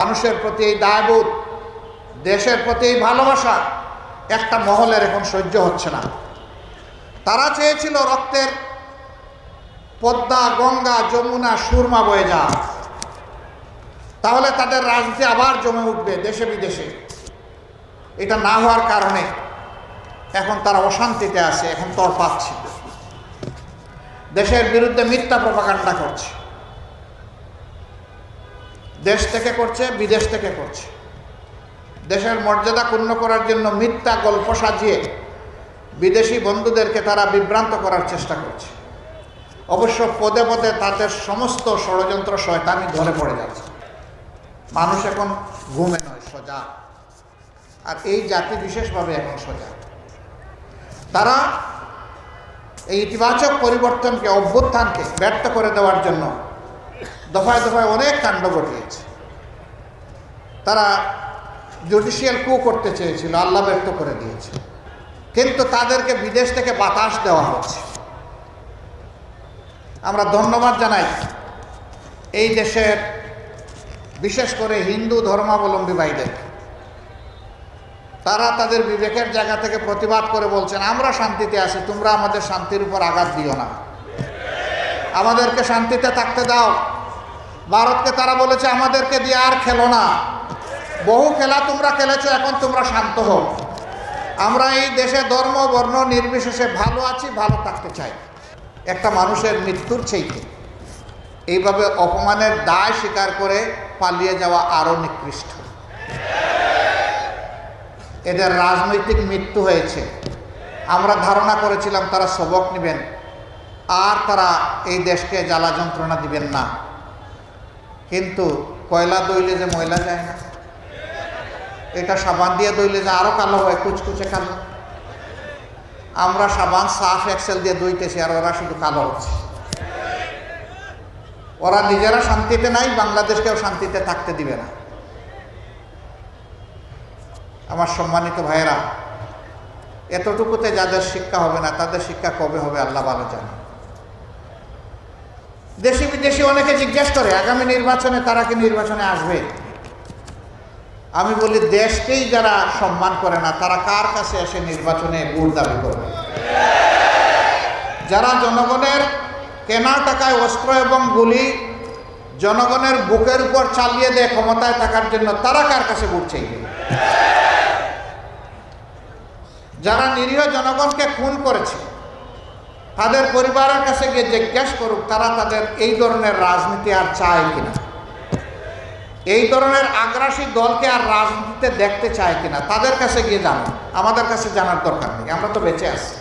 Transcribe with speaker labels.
Speaker 1: মানুষের প্রতি এই দায়বোধ, দেশের প্রতি এই ভালোবাসা একটা মহলের এখন সহ্য হচ্ছে না। তারা চেয়েছিল রক্তের পদ্মা, গঙ্গা, যমুনা, সুরমা বয়ে যা তাহলে তাদের রাজনীতি আবার জমে উঠবে দেশে বিদেশে। এটা না হওয়ার কারণে এখন তারা অশান্তিতে আছে, এখন তর পাচ্ছে দেশের বিরুদ্ধে মিথ্যা প্রপাকাণ্ডা করছে। দেশ থেকে করছে, বিদেশ থেকে করছে। দেশের মর্যাদা ক্ষুণ্ণ করার জন্য মিথ্যা গল্প সাজিয়ে বিদেশি বন্ধুদেরকে তারা বিভ্রান্ত করার চেষ্টা করছে। অবশ্য পদে পদে তাদের সমস্ত ষড়যন্ত্র শয়তানি ধরে পড়ে যাচ্ছে। মানুষ এখন ঘুমে নয়, সজা। আর এই জাতি বিশেষভাবে এখন সজা। তারা এই ইতিবাচক পরিবর্তনকে, অভ্যুত্থানকে ব্যর্থ করে দেওয়ার জন্য দফায় দফায় অনেক কাণ্ড ঘটিয়েছে। তারা জুডিশিয়াল কু করতে চেয়েছিল, আল্লাহ ব্যর্থ করে দিয়েছে। কিন্তু তাদেরকে বিদেশ থেকে বাতাস দেওয়া হচ্ছে। আমরা ধন্যবাদ জানাই এই দেশের, বিশেষ করে হিন্দু ধর্মাবলম্বী ভাইদের। তারা তাদের বিবেকের জায়গা থেকে প্রতিবাদ করে বলছেন, আমরা শান্তিতে আছি, তোমরা আমাদের শান্তির উপর আঘাত দিও না। আমাদেরকে শান্তিতে থাকতে দাও। ভারতকে তারা বলেছে, আমাদেরকে দিয়ে আর খেলো না। বহু খেলা তোমরা খেলেছো, এখন তোমরা শান্ত হও। আমরা এই দেশে ধর্ম, বর্ণ, নির্বিশেষে ভালো আছি, ভালো থাকতে চাই। একটা মানুষের মৃত্যুর চাইতে। এইভাবে অপমানের দায় স্বীকার করে পালিয়ে যাওয়া আরও নিকৃষ্ট। এদের রাজনৈতিক মৃত্যু হয়েছে। আমরা ধারণা করেছিলাম তারা সবক নেবেন। আর তারা এই দেশকে জ্বালা যন্ত্রণা দিবেন না। কিন্তু কয়লা দইলে যে ময়লা যায় না। এটা সাবান দিয়ে দইলে যে আরও কালো হয়, কুচকুচে কালো। আমরা সাবান সাফ এক্সেল দিয়ে দইতেছি আর ওরা শুধু কালো হচ্ছে। ওরা নিজেরা শান্তিতে নাই, বাংলাদেশকেও শান্তিতে থাকতে দিবে না। আমার সম্মানিত ভাইয়েরা, এতটুকুতে যাদের শিক্ষা হবে না, তাদের শিক্ষা কবে হবে আল্লাহ ভালো জানে। দেশি বিদেশি অনেকে জিজ্ঞেস করে, আগামী নির্বাচনে তারা কি নির্বাচনে আসবে? আমি বলি, দেশকেই যারা সম্মান করে না, তারা কার কাছে এসে নির্বাচনে ভোট দাবি করবে? যারা জনগণের কেনা টাকায় অস্ত্র এবং গুলি জনগণের বুকের উপর চালিয়ে দেয়, ক্ষমতায় থাকার জন্য তারা কার কাছে ভোট চাইবে? যারা নিরীহ জনগণকে খুন করেছে তাদের পরিবারের কাছে গিয়ে জিজ্ঞেস করুক, তারা তাদের এই ধরনের রাজনীতি আর চায় কিনা? এই ধরনের আগ্রাসী দলকে আর রাজনীতিতে দেখতে চায় কিনা? তাদের কাছে গিয়ে জানো আমাদের কাছে জানার দরকার নেই। আমরা তো বেঁচে আছি।